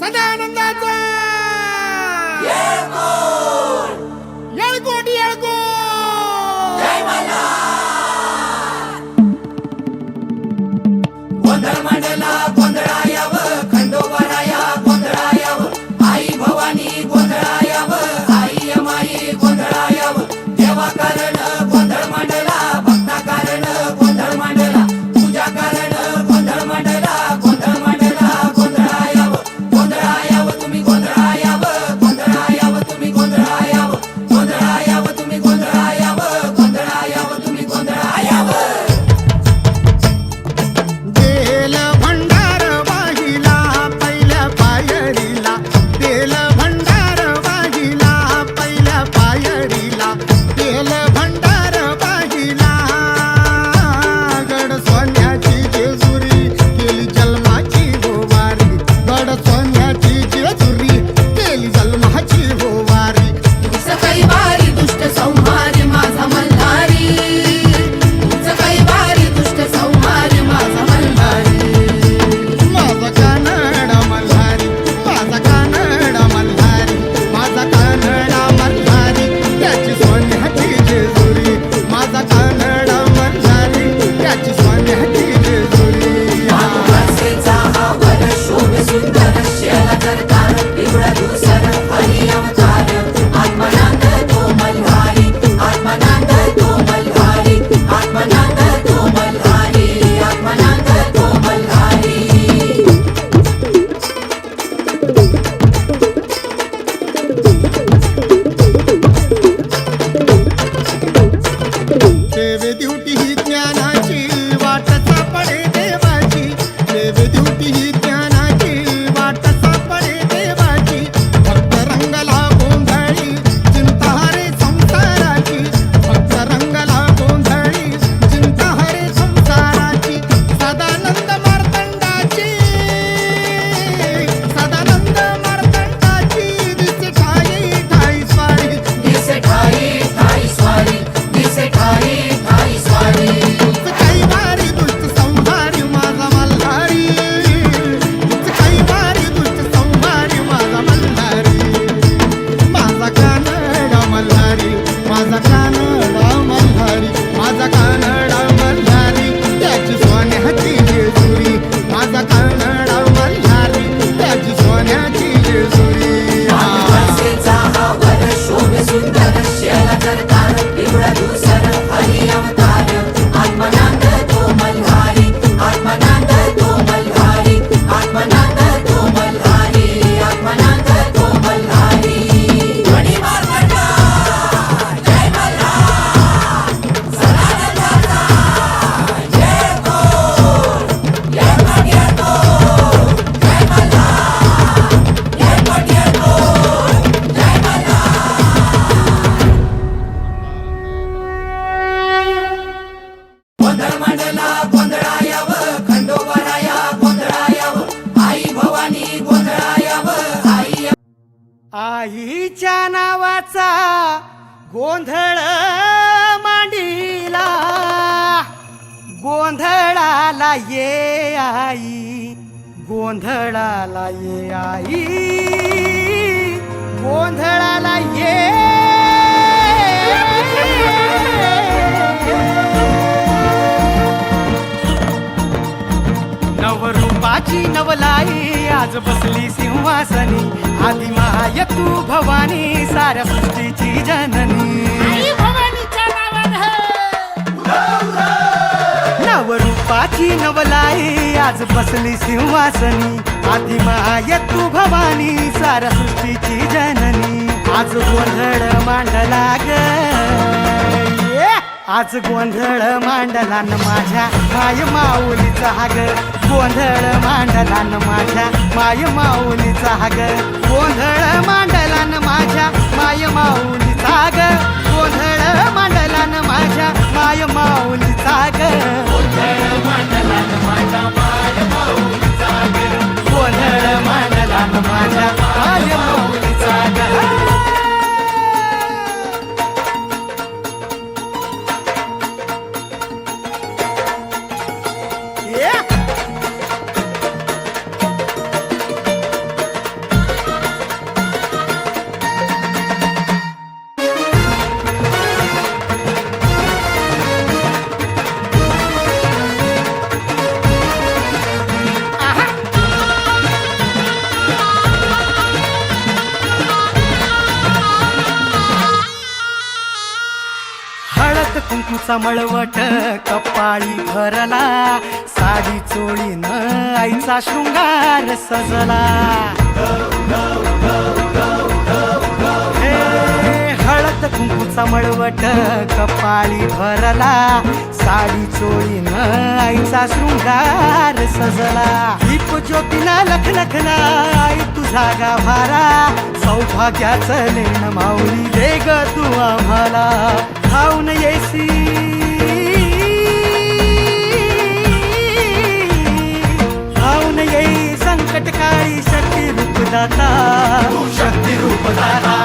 சதானந்தாத்வா as a got. आईच्या नावाचा गोंधळ मांडीला. गोंधळाला ये आई गोंधळाला ये आई. माझी नवलाई आज बसली सिंहासनी. आधी महाय तू भवानी साऱ्या सृष्टीची जननी. नवरूपाची नवलाई आज बसली सिंहासनी. आधी महाय तू भवानी साऱ्या सृष्टीची जननी. आज गोंधळ मांडला ग. आज गोंधळ मांडला न माझ्या माय माऊलीचा हा ग गोंधळ मांडला माझ्या माय माऊलीचा हा गोंधळ कुंकूचा मळवट कपाळी भरला साडी चोळीन आईचा शृंगार सजला. हे हळद कुंकूचा मळवट कपाळी भरला साडी चोळीन आईचा शृंगार सजला. दीप लख लखलखला आई तुझा गाभारा सौभाग्याचं लेण माऊली दे ग तू आम्हाला. खाऊन येसी खाऊन येई संकट काळी शक्ती रूपदाता. शक्ती रूपदाता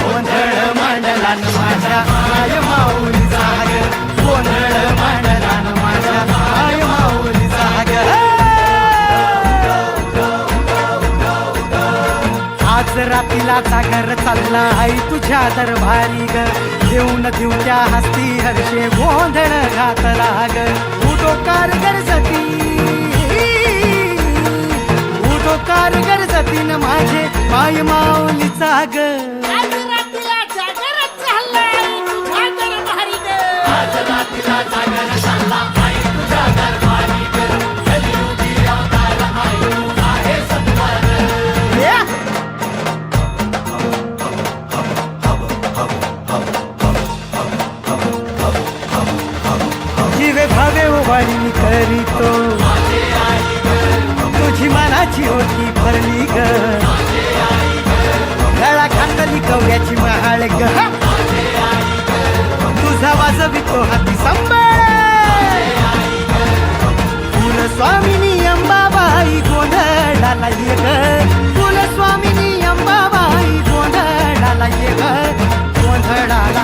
गोंधळ मांडला माझ्या. माय माऊली जाग. गोंधळ मांडला माझ्या. माय माऊली जाग. आज रातीला जागर चालला आई तुझ्या दरबारी ग देऊन देऊ त्या हस्ती हर्षे गोंधळ घातला ग उडो कारगर जती उडो कारगर जतीन माझे माय माऊली ग मानाची होती भरली ग. गळा खातली कवड्याची महाळ ग. तुझा वाजवितो हाती संभाळ फुल अंबाबाई गोंधळाला ये ग. फुल स्वामिनी अंबाबाई गोंधळाला ये ग. गोंधळाला